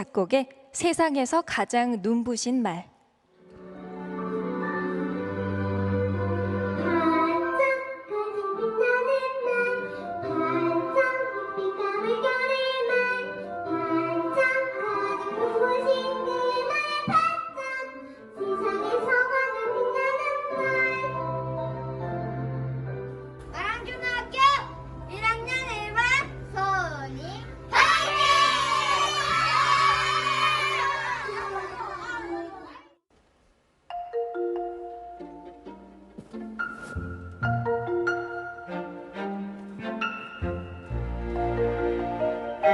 작곡의 세상에서 가장 눈부신 말.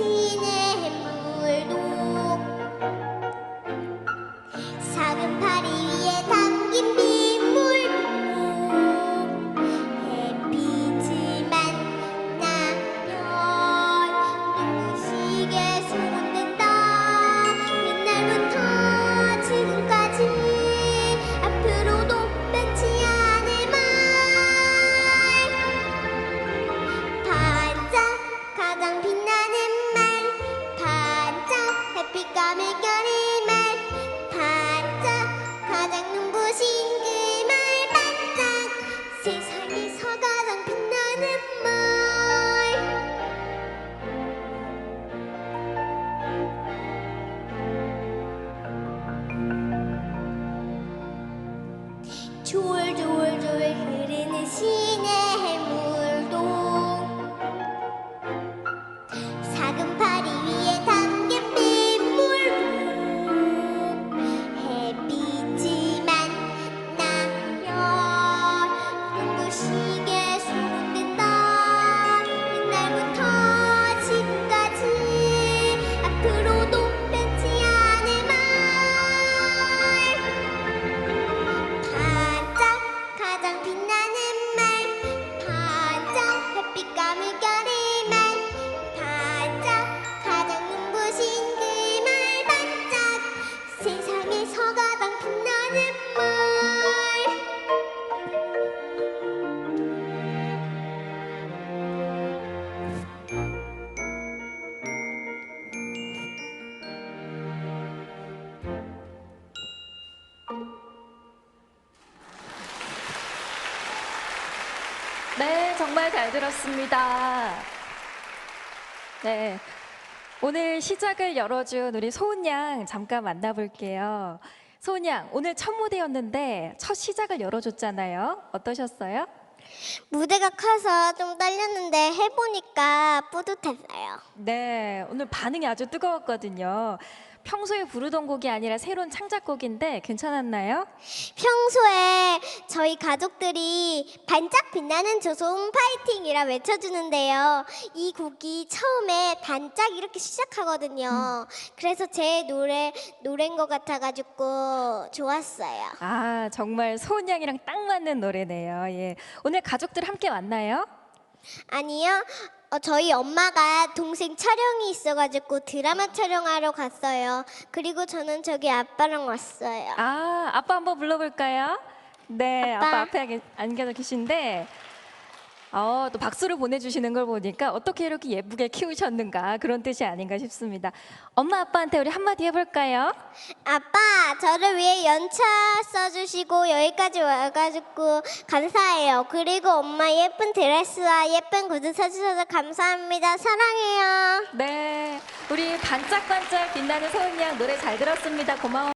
seen 흐르는 네, 정말 잘 들었습니다. 네. 오늘 시작을 열어준 우리 소은 양 잠깐 만나볼게요. 소은 양, 오늘 첫 무대였는데 첫 시작을 열어줬잖아요. 어떠셨어요? 무대가 커서 좀 떨렸는데 해보니까 뿌듯했어요 네, 오늘 반응이 아주 뜨거웠거든요. 평소에 부르던 곡이 아니라 새로운 창작곡인데 괜찮았나요? 평소에 저희 가족들이 반짝 빛나는 조소음 파이팅이라 외쳐주는데요. 이 곡이 처음에 반짝 이렇게 시작하거든요. 그래서 제 노래 노래인 것 같아가지고 좋았어요. 아, 정말 소은 양이랑 딱 맞는 노래네요. 예. 오늘 가족들 함께 왔나요? 아니요. 어, 저희 엄마가 동생 촬영이 있어가지고 드라마 촬영하러 갔어요. 그리고 저는 저기 아빠랑 왔어요. 아, 아빠 한번 불러볼까요? 네, 아빠, 아빠. 앞에 계- 앉아 계신데, 어, 또 박수를 보내주시는 걸 보니까 어떻게 이렇게 예쁘게 키우셨는가 그런 뜻이 아닌가 싶습니다. 엄마, 아빠한테 우리 한마디 해볼까요? 아빠, 저를 위해 연차 써주시고 여기까지 와가지고 감사해요. 그리고 엄마 예쁜 드레스와 예쁜 구두 사주셔서 감사합니다. 사랑해요. 네, 우리 반짝반짝 빛나는 소은 양 노래 잘 들었습니다. 고마워.